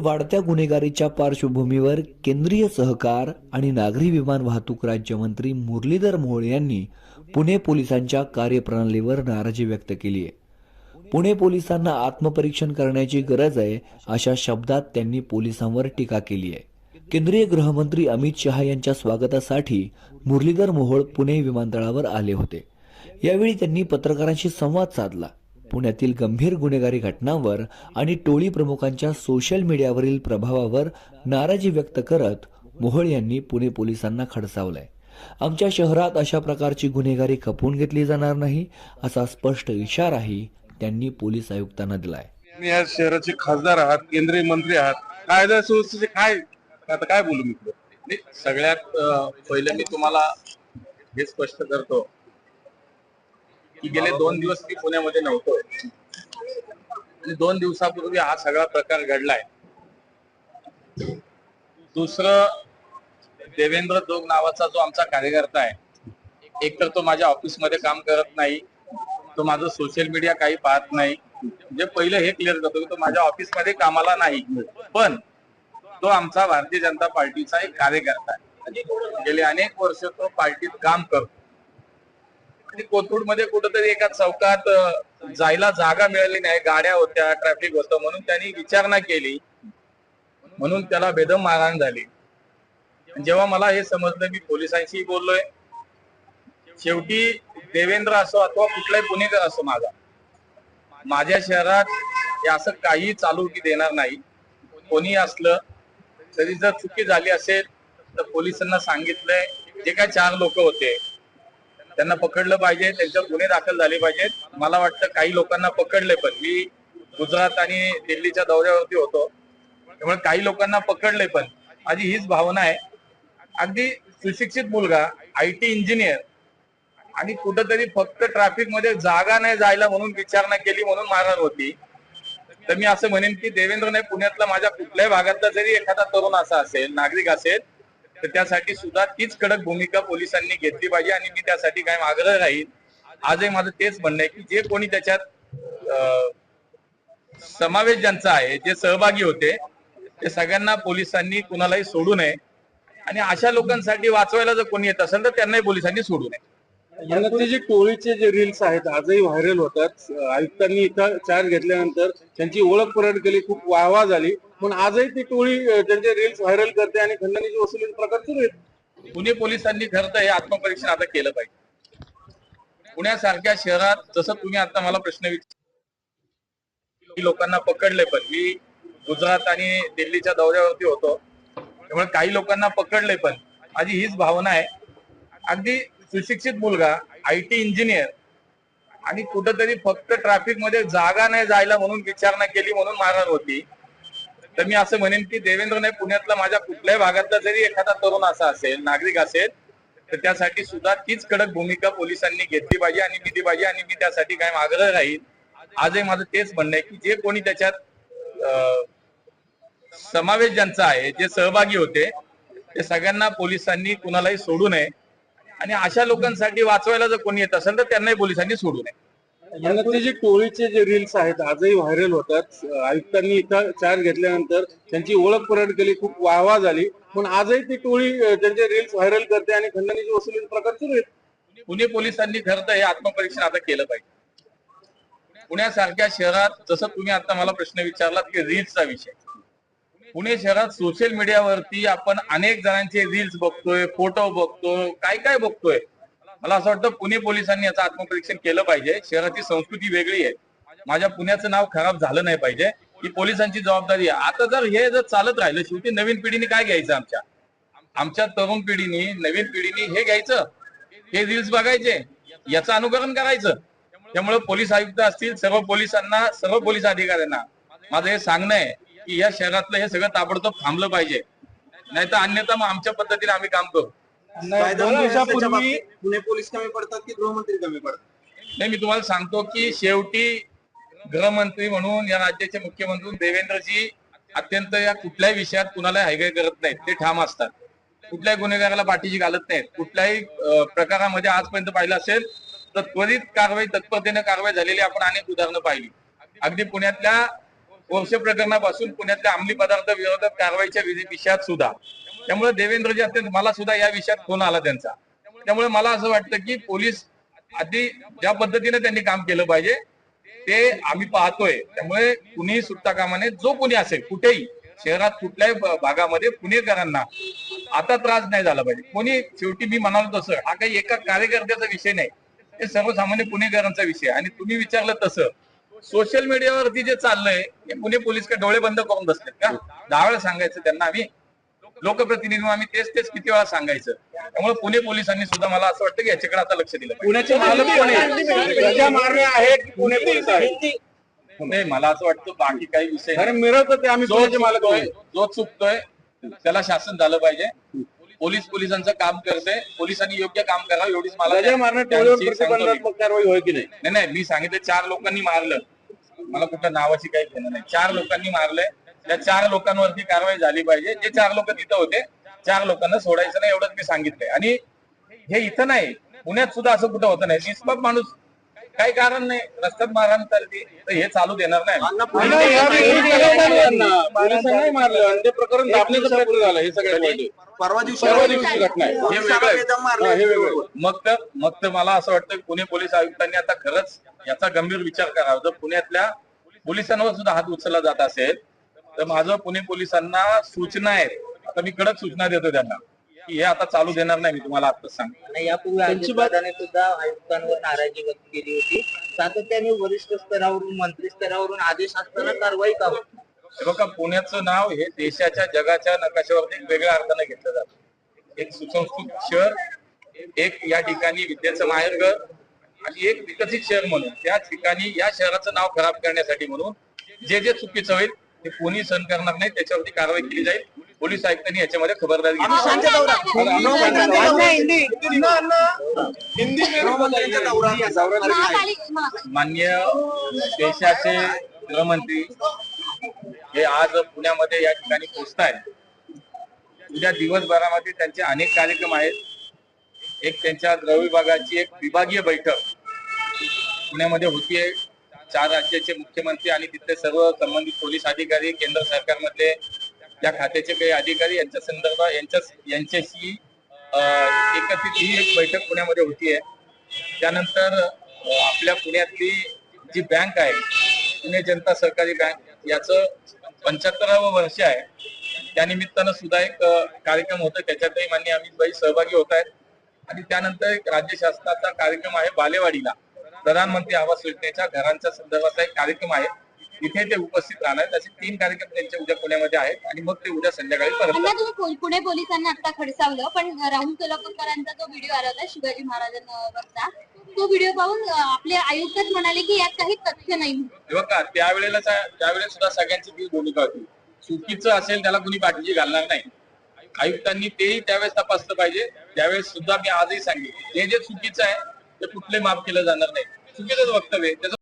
वाढत्या गुन्हेगारीच्या पार्श्वभूमीवर केंद्रीय सहकार आणि नागरी विमान वाहतूक राज्यमंत्री मुरलीधर मोहोळ यांनी पुणे पोलिसांच्या कार्यप्रणालीवर नाराजी व्यक्त केली आहे. पुणे पोलिसांना आत्मपरीक्षण करण्याची गरज आहे अशा शब्दात त्यांनी पोलिसांवर टीका केली आहे. केंद्रीय गृहमंत्री अमित शहा यांच्या स्वागतासाठी मुरलीधर मोहोळ पुणे विमानतळावर आले होते. यावेळी त्यांनी पत्रकारांशी संवाद साधला. पुण्यातील गंभीर गुन्हेगारी घटनांवर आणि टोळी प्रमुखांच्या सोशल मीडियावरील प्रभावावर नाराजी व्यक्त करत मोहोळ यांनी पुणे पोलिसांना खडसावलंय. आमच्या शहरात अशा प्रकारची गुन्हेगारी खपवून घेतली जाणार नाही असा स्पष्ट इशाराही त्यांनी पोलीस आयुक्तांना दिलाय. तुम्ही या शहराचे खासदार आहात केंद्रीय मंत्री आहात. कायदा सुव्यवस्थेचे काय? आता काय बोलू मी? नाही, सगळ्यात अं, पहिले मी तुम्हाला हे स्पष्ट करतो. की गेले दोन दिवस मी पुण्यामध्ये नव्हतो. आणि दोन दिवसापूर्वी हा सगळा प्रकार घडलाय. दुसरं देवेंद्र दोग नावाचा जो आमचा कार्यकर्ता आहे एक तर तो माझ्या ऑफिसमध्ये काम करत नाही तो माझं सोशल मीडिया काही पाहत नाही. म्हणजे पहिलं हे क्लिअर करतो की तो माझ्या ऑफिसमध्ये कामाला नाही पण तो आमचा भारतीय जनता पार्टीचा एक कार्यकर्ता आहे. गेले अनेक वर्ष तो पार्टीत काम करतो. कोथरूडमध्ये कुठेतरी एका चौकात जायला जागा मिळाली नाही. गाड्या होत्या ट्रॅफिक होतं म्हणून त्यांनी विचारणा केली. म्हणून त्याला बेदम मारहाण झाली. जेव्हा मला हे समजलं मी पोलिसांशी बोललोय. शेवटी देवेंद्र असो अथवा कुठलाही पुणेकर असो माझा माझ्या शहरात असं काही चालू की देणार नाही. कोणी असलं तरी जर चुकी झाली असेल तर पोलिसांना सांगितलंय. जे काय चार लोक होते त्यांना पकडलं पाहिजे त्यांच्यावर गुन्हे दाखल झाले पाहिजेत. मला वाटतं काही लोकांना पकडले पण. मी गुजरात आणि दिल्लीच्या दौऱ्यावरती होतो. त्यामुळे काही लोकांना पकडले पण. माझी हीच भावना आहे. अगदी सुशिक्षित मुलगा आय टी इंजिनियर आणि कुठंतरी फक्त ट्रॅफिकमध्ये जागा नाही जायला म्हणून विचारणा केली म्हणून मारहाण होती. तर मी असं म्हणेन की देवेंद्र नाही पुण्यातला माझ्या कुठल्याही भागातला जरी एखादा तरुण असा असेल नागरिक असेल तर त्यासाठी सुद्धा तीच कडक भूमिका पोलिसांनी घेतली पाहिजे आणि मी त्यासाठी काय आग्रह राहील? आजही माझं तेच म्हणणं आहे की जे कोणी त्याच्यात समावेश ज्यांचा आहे जे सहभागी होते ते सगळ्यांना पोलिसांनी कुणालाही सोडू नये. आणि अशा लोकांसाठी वाचवायला जर कोणी येत असेल तर त्यांनाही पोलिसांनी सोडू नये. ते जे टोळीचे जे रील्स आहेत आजही व्हायरल होतात. आयुक्तांनी इथं चार्ज घेतल्यानंतर त्यांची ओळख परत केली खूप वाहवा झाली. पण आजही ती टोळी त्यांचे रील्स व्हायरल करते आणि खंडणीची वसुली प्रकार सुरू आहेत. पुणे पोलिसांनी खरं तर हे आत्मपरीक्षण आता केलं पाहिजे. पुण्यासारख्या शहरात जसं तुम्ही आता मला प्रश्न विचार लोकांना पकडले पण. मी गुजरात आणि दिल्लीच्या दौऱ्यावरती होतो. त्यामुळे काही लोकांना पकडले पण. माझी हीच भावना आहे. अगदी सुशिक्षित मुलगा आय टी इंजिनियर आणि कुठंतरी फक्त ट्रॅफिकमध्ये जागा नाही जायला म्हणून विचारणा केली म्हणून मारहाण होती. तर मी असं म्हणेन की देवेंद्र नाही पुण्यातला माझ्या कुठल्याही भागातला जरी एखादा तरुण असा असेल नागरिक असेल तर त्यासाठी सुद्धा तीच कडक भूमिका पोलिसांनी घेतली पाहिजे आणि दिली पाहिजे आणि मी त्यासाठी काय आग्रह राहील आजही माझं तेच म्हणणं आहे की जे कोणी त्याच्यात समावेश ज्यांचा आहे जे सहभागी होते ते सगळ्यांना पोलिसांनी कुणालाही सोडू नये. आणि अशा लोकांसाठी वाचवायला जर कोणी येत असेल तर त्यांनाही पोलिसांनी सोडू नये. यांना ते जे टोळीचे जे रील्स आहेत आजही व्हायरल होतात. आयुक्तांनी इथं चार्ज घेतल्यानंतर त्यांची ओळख परत केली खूप वाहवा झाली. पण आजही ती टोळी त्यांचे रील्स व्हायरल करते आणि खंडणीची वसुली प्रकार सुरू आहेत. पुणे पोलिसांनी खरं तर हे आत्मपरीक्षण आता केलं पाहिजे. पुण्यासारख्या शहरात जसं तुम्ही आता मला प्रश्न विचारलात की रील्सचा विषय. पुणे शहरात सोशल मीडियावरती आपण अनेक जणांचे रील्स बघतोय फोटो बघतोय काय काय बघतोय? मला असं वाटतं पुणे पोलिसांनी याचं आत्मपरीक्षण केलं पाहिजे. शहराची संस्कृती वेगळी आहे. माझ्या पुण्याचं नाव खराब झालं नाही पाहिजे. ही पोलिसांची जबाबदारी आहे. आता जर हे जर चालत राहिलं शेवटी नवीन पिढीने काय घ्यायचं आमच्या? आमच्या तरुण पिढीने नवीन पिढीने हे घ्यायचं. हे रील्स बघायचे. याचं अनुकरण करायचं. त्यामुळे पोलीस आयुक्त असतील सर्व पोलिसांना सर्व पोलीस अधिकाऱ्यांना माझं हे सांगणं आहे. की या शहरातलं हे सगळं ताबडतोब थांबलं पाहिजे. नाही तर अन्यथा मग आमच्या पद्धतीने आम्ही काम करू. दोन दिवसापूर्वी पुणे पोलीस कमी पडतात की गृहमंत्री कमी पडतात? नाही मी तुम्हाला सांगतो की शेवटी गृहमंत्री म्हणून या राज्याचे मुख्यमंत्री देवेंद्रजी अत्यंत या कुठल्याही विषयात कुणाला हायगाय करत नाहीत. ते ठाम असतात. कुठल्याही गुन्हेगाराला पाठीशी घालत नाहीत. कुठल्याही प्रकारामध्ये आजपर्यंत पाहिलं असेल तर त्वरित कारवाई तत्परतेने कारवाई झालेली आपण अनेक उदाहरणं पाहिली. अगदी पुण्यातल्या वर्ष प्रकरणापासून पुण्यातल्या अंमली पदार्थ विरोधात कारवाईच्या विषयात सुद्धा. त्यामुळे देवेंद्रजी असते मला सुद्धा या विषयात फोन आला त्यांचा. त्यामुळे मला असं वाटतं की पोलीस आधी ज्या पद्धतीने त्यांनी काम केलं पाहिजे ते आम्ही पाहतोय. त्यामुळे कुणी सुट्टा कामाने जो कुणी असेल कुठेही शहरात कुठल्याही भागामध्ये पुणेकरांना आता त्रास नाही झाला पाहिजे. कोणी शेवटी मी म्हणालो तसं हा काही एका कार्यकर्त्याचा विषय नाही. हे सर्वसामान्य पुणेकरांचा विषय आणि तुम्ही विचारलं तसं सोशल मीडियावरती जे चाललंय हे पुणे पोलीस काय डोळे बंद करून बसलेत का? दहा वेळा सांगायचं त्यांना आम्ही. लोकप्रतिनिधी आम्ही तेच तेच किती वेळा सांगायचं. त्यामुळे पुणे पोलिसांनी सुद्धा मला असं वाटतं की याच्याकडे आता लक्ष दिलं पाहिजे. पुण्याचे मालक कोण आहे गजा मारणे आहे की पुणे पोलीस आहे नाही मला असं वाटतं बाकी काही विषय नाही. अरे मिळवतं ते आम्ही जो पुण्याचे मालक चुकतोय आहे जो चुकतोय त्याला शासन झालं पाहिजे. पोलीस पोलिसांचं काम करते. पोलिसांनी योग्य काम करावं एवढीच मला त्यांची सांगतो कारवाई होय की नाही? नाही नाही मी सांगितलं चार लोकांनी मारलं. मला कुठल्या नावाची काही घेणं नाही. चार लोकांनी मारलंय. त्या चार लोकांवरती कारवाई झाली पाहिजे. जे चार लोक तिथं होते चार लोकांना सोडायचं नाही एवढंच मी सांगितलंय. आणि हे इथं नाही. पुण्यात सुद्धा असं कुठं होतं नाही. निष्पाप माणूस काही कारण नाही. रस्त्यात मारहाण करते. तर हे चालू देणार नाही. मारलं. ते प्रकरण दाबण्याचा प्रयत्न झाला हे सगळ्यात. परवा दिवशी परवा दिवशी घटना आहे. हे वेगळं. हा, हे वेगळं. मग तर मग तर मला असं वाटतं की पुणे पोलीस आयुक्तांनी आता खरंच याचा गंभीर विचार करावा. जर पुण्यातल्या पोलिसांवर सुद्धा हात उचलला जात असेल तर माझं पुणे पोलिसांना सूचना आहेत. आता मी कडक सूचना देतो त्यांना. की हे आता चालू देणार नाही मी तुम्हाला आताच सांगतो. आणि यापूर्वी अजितदादाने सुद्धा आयुक्तांवर नाराजी व्यक्त केली होती. सातत्याने वरिष्ठ स्तरावरून मंत्री स्तरावरून आदेश असताना कारवाई का होत नाही? हे बघा पुण्याचं नाव हे देशाच्या जगाच्या नकाशावरती एक वेगळ्या अर्थाने घेतलं जातं. एक सुसंस्कृत शहर एक या ठिकाणी विद्याचं माहेरघर आणि एक विकसित शहर म्हणून. त्या ठिकाणी या शहराचं नाव खराब करण्यासाठी म्हणून जे जे चुकीचं होईल ते कोणी सहन करणार नाही त्याच्यावरती कारवाई केली जाईल. पोलीस आयुक्तांनी याच्यामध्ये खबरदारी घेतली. मान्य देशाचे गृहमंत्री हे आज पुण्यामध्ये या ठिकाणी पोहोचत आहेत उद्या दिवसभरामध्ये त्यांचे अनेक कार्यक्रम आहेत. एक त्यांच्या गृह विभागाची एक विभागीय बैठक पुण्यामध्ये होतीये. चार राज्याचे मुख्यमंत्री आणि तिथले सर्व संबंधित पोलीस अधिकारी केंद्र सरकारमधले त्या खात्याचे काही अधिकारी यांच्या संदर्भात यांच्या यांच्याशी एकत्रित ही एक बैठक पुण्यामध्ये होतीये. त्यानंतर आपल्या पुण्यातली जी बँक आहे पुणे जनता सहकारी बँक याचं पंच्याहत्तरावं वर्ष आहे. त्यानिमित्तानं सुद्धा एक कार्यक्रम होता त्याच्यातही मान्य अमित भाई सहभागी होत आहेत. आणि त्यानंतर एक राज्य शासनाचा कार्यक्रम आहे बालेवाडीला. प्रधानमंत्री आवास योजनेच्या घरांच्या संदर्भातला एक कार्यक्रम आहे. तिथे ते उपस्थित राहणार. असे तीन कार्यक्रम त्यांचे उद्या पुण्यामध्ये आहेत आणि मग ते उद्या संध्याकाळी परत पुणे पोलिसांनी आता खडसावलं पण राहुल सोलापूरकरांचा जो व्हिडिओ आला होता शिवाजी महाराजांवरचा. तो व्हिडिओ पाहून आपले आयुक्तच म्हणाले की यात काही तथ्य नाही. बघा त्यावेळेला त्यावेळेस सुद्धा सगळ्यांची तीच भूमिका होती? चुकीचं असेल त्याला कुणी पाठीशी घालणार नाही. आयुक्तांनी तेही त्यावेळेस तपासलं पाहिजे. त्यावेळेस सुद्धा मी आजही सांगेन जे जे चुकीचं आहे ते कुठले माफ केलं जाणार नाही. चुकीचंच वक्तव्य. त्याचं